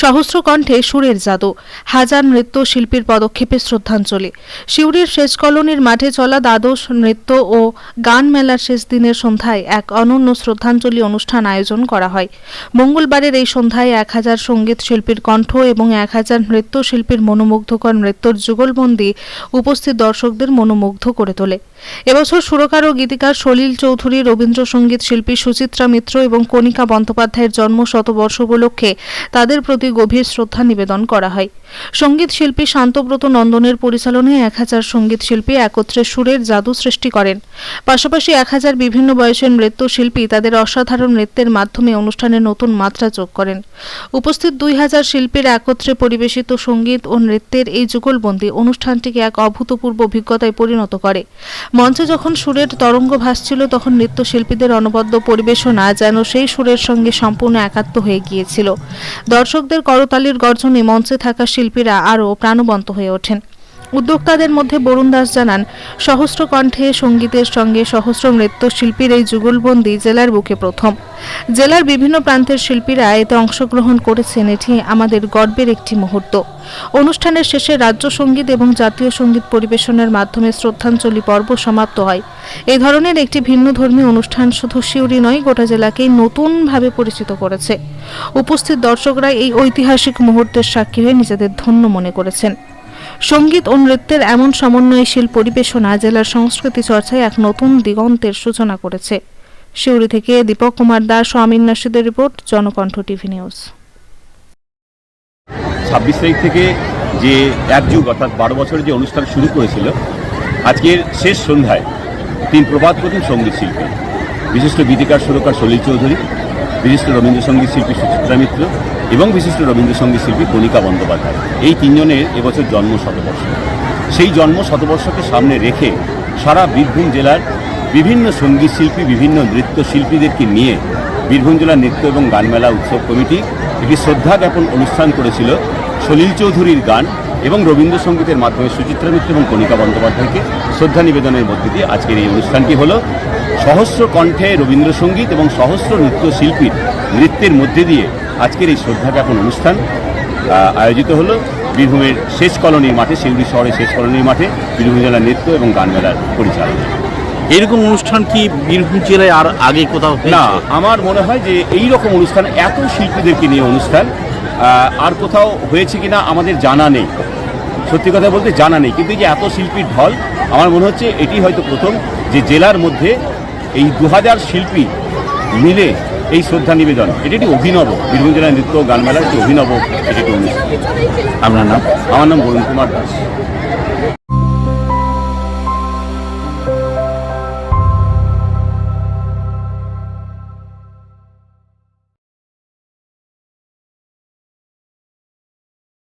সহস্র কণ্ঠে সুরের জাদু, হাজার নৃত্য শিল্পীর পদক্ষেপে শ্রদ্ধাঞ্জলি। সিউড়ির শেষ কলোনির মাঠে চলা দ্বাদশ নৃত্য ও গান মেলার শেষ দিনের সন্ধ্যায় এক অনন্য শ্রদ্ধাঞ্জলি অনুষ্ঠান আয়োজন করা হয়। মঙ্গলবারের এই সন্ধ্যায় এক হাজার সংগীত শিল্পীর কণ্ঠ এবং এক হাজার নৃত্য শিল্পীর মনোমুগ্ধকর নৃত্যর যুগলবন্দি উপস্থিত দর্শকদের মনোমুগ্ধ করে তোলে। এবছর সুরকার ও গীতিকার সলিল চৌধুরী, রবীন্দ্রসঙ্গীত শিল্পী সুচিত্রা মিত্র এবং কণিকা বন্দ্যোপাধ্যায়ের জন্ম শতবর্ষ উপলক্ষে তাদের প্রতি গভীর শ্রদ্ধা নিবেদন করা হয়। সংগীত শিল্পী শান্তব্রত নন্দনের পরিচালনায় এক হাজার সংগীত শিল্পী একত্রে সুরের জাদু সৃষ্টি করেন। পাশাপাশি এক হাজার বিভিন্ন বয়সের নৃত্যশিল্পী তাদের অসাধারণ নৃত্যের মাধ্যমে অনুষ্ঠানে নতুন মাত্রা যোগ করেন। উপস্থিত দুই হাজার শিল্পীর একত্রে পরিবেশিত সংগীত ও নৃত্যের এই যুগলবন্দি অনুষ্ঠানটিকে এক অভূতপূর্ব অভিজ্ঞতায় পরিণত করে। মঞ্চে যখন সুরের তরঙ্গ ভাসছিল, তখন নৃত্যশিল্পীদের অনবদ্য পরিবেশনা যেন সেই সুরের সঙ্গে সম্পূর্ণ একাত্ম হয়ে গিয়েছিল। দর্শকদের করতালির গর্জনে মঞ্চে থাকা শিল্পীরা আরও প্রাণবন্ত হয়ে ওঠেন। উদ্যোক্তাদের মধ্যে বরুণ দাস জানান সহস্র কণ্ঠে সঙ্গীতের সঙ্গে সহস্র নৃত্যশিল্পীর এই যুগলবন্দি জেলার বুকে প্রথম। জেলার বিভিন্ন প্রান্তের শিল্পীরা এতে অংশগ্রহণ করেছেন, এটি আমাদের গর্বের একটি মুহূর্ত। অনুষ্ঠানের শেষে রাজ্য সংগীত এবং জাতীয় সংগীত পরিবেশনের মাধ্যমে শ্রদ্ধাঞ্জলি পর্ব সমাপ্ত হয়। এই ধরনের একটি ভিন্ন ধর্মী অনুষ্ঠান শুধু সিউড়ি নয়, গোটা জেলাকেই নতুনভাবে পরিচিত করেছে। উপস্থিত দর্শকরা এই ঐতিহাসিক মুহূর্তের সাক্ষী হয়ে নিজেদের ধন্য মনে করেছেন। সংগীত ও নৃত্যের এমন সমন্বয়শীল পরিবেশনা জেলার সংস্কৃতি চর্চায় এক নতুন দিগন্তের সূচনা করেছে। সিউড়ি থেকে দীপক কুমার দাস ও আমিন নাসিদের রিপোর্ট, জনকণ্ঠ টিভি নিউজ। ছাব্বিশ তারিখ থেকে যে এক যুগ অর্থাৎ বারো বছরের যে অনুষ্ঠান শুরু করেছিল, আজকের শেষ সন্ধ্যায় তিন প্রবাদ প্রথম সংগীত শিল্পী, বিশিষ্ট গীতিকার সুরকার সলিল চৌধুরী বিশিষ্ট রবীন্দ্রসঙ্গীত শিল্পী সুচিত্রা মিত্র এবং বিশিষ্ট রবীন্দ্রসঙ্গীত শিল্পী কণিকা বন্দ্যোপাধ্যায়। এই তিনজনের এবছর জন্ম শতবর্ষ। সেই জন্ম শতবর্ষকে সামনে রেখে সারা বীরভূম জেলার বিভিন্ন সংগীত শিল্পী, বিভিন্ন নৃত্য শিল্পীদেরকে নিয়ে বীরভূম জেলা নৃত্য এবং গান মেলা উৎসব কমিটি একটি শ্রদ্ধা জ্ঞাপন অনুষ্ঠান করেছিল সলিল চৌধুরীর গান এবং রবীন্দ্রসঙ্গীতের মাধ্যমে সুচিত্রা মিত্র এবং কণিকা বন্দ্যোপাধ্যায়কে শ্রদ্ধা নিবেদনের মধ্যে দিয়ে আজকের এই অনুষ্ঠানটি হলো। সহস্র কণ্ঠে রবীন্দ্রসঙ্গীত এবং সহস্র নৃত্য শিল্পীর নৃত্যের মধ্যে দিয়ে আজকের এই শ্রদ্ধা জ্ঞাপন অনুষ্ঠান আয়োজিত হলো। বীরভূমের শেষ কলোনির মাঠে শিউড়ি শহরের শেষ কলোনির মাঠে বীরভূম জেলার নৃত্য এবং গান মেলার পরিচালনা। এরকম অনুষ্ঠান কি বীরভূম জেলায় আর আগে কোথাও না আমার মনে হয় যে এই রকম অনুষ্ঠান এত শিল্পীদেরকে নিয়ে অনুষ্ঠান আর কোথাও হয়েছে কিনা আমাদের জানা নেই। সত্যি কথা বলতে জানা নেই। কিন্তু এই যে এত শিল্পীর ঢল আমার মনে হচ্ছে এটি হয়তো প্রথম যে জেলার মধ্যে এই দু হাজার শিল্পী মিলে এই শ্রদ্ধা নিবেদন। এটি একটি অভিনব, বীরভূম জেলার নৃত্য ও গান মেলার একটি অভিনব, এটি একটি অনুষ্ঠান। আপনার নাম? আমার নাম বরুণ কুমার দাস।